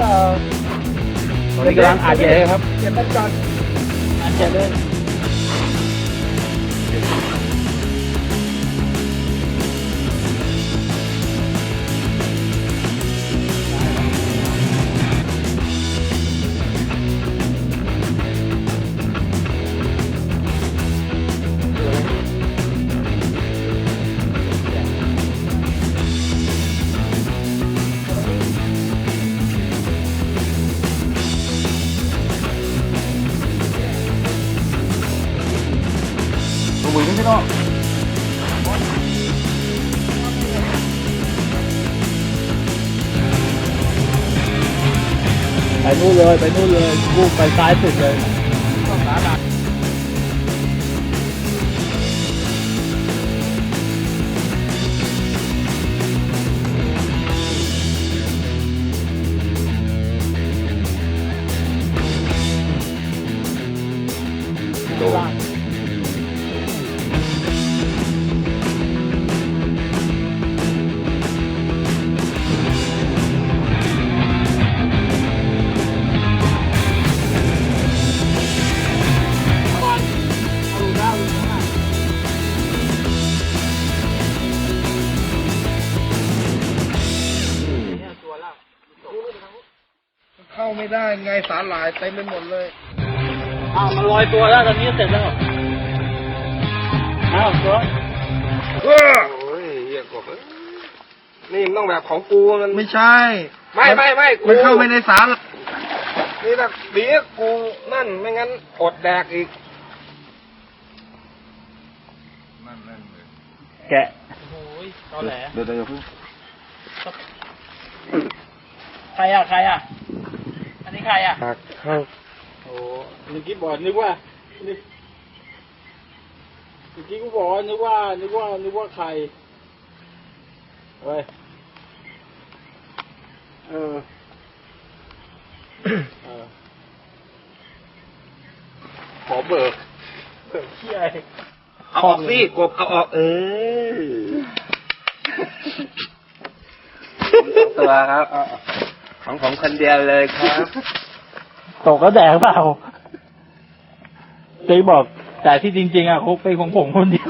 เปล่าตอนนี้กำลังอัดใหญ่เลยครับ เก็บมันก่อนอัดใหญ่เลย ตัวมือไม่ต้องไปนู่นเลย ไปนู่นเลยลูกไปซ้ายสุดเลย เข้าไม่ได้ไงสาหร่ายเต็มไปหมดเลย อ้าวมันลอยตัวแล้วตอนนี้เสร็จแล้วอ้าวตัวโอ้ยเหี้ยกบเอ้ยนี่มันต้องแบบของกูมันไม่ใช่ ไม่ไม่ไม่มันเข้าไปในสารนี่ถ้าดีนะกูนั่นไม่งั้นอดแดกอีกแกะตอนแหลเดี๋ยวเดี๋ยวเพิ่ง ใครอะ ใครอะ อันนี้ใครอะหักเข้าโอ้เมื่อกี้บอกนึกว่านึกเมื่อกี้กูบอกว่านึกว่า นึกว่า นึกว่าใครเฮ้ยเออ เออ ขอเบิกเชี่ยเอาออกสิกบเอาออก เออ ตัวครับ ของผมคนเดียวเลยครับ ตกแล้วแดกเปล่าเจ๊บอกแต่ที่จริง ๆอะคงเป็นของผมคนเดียว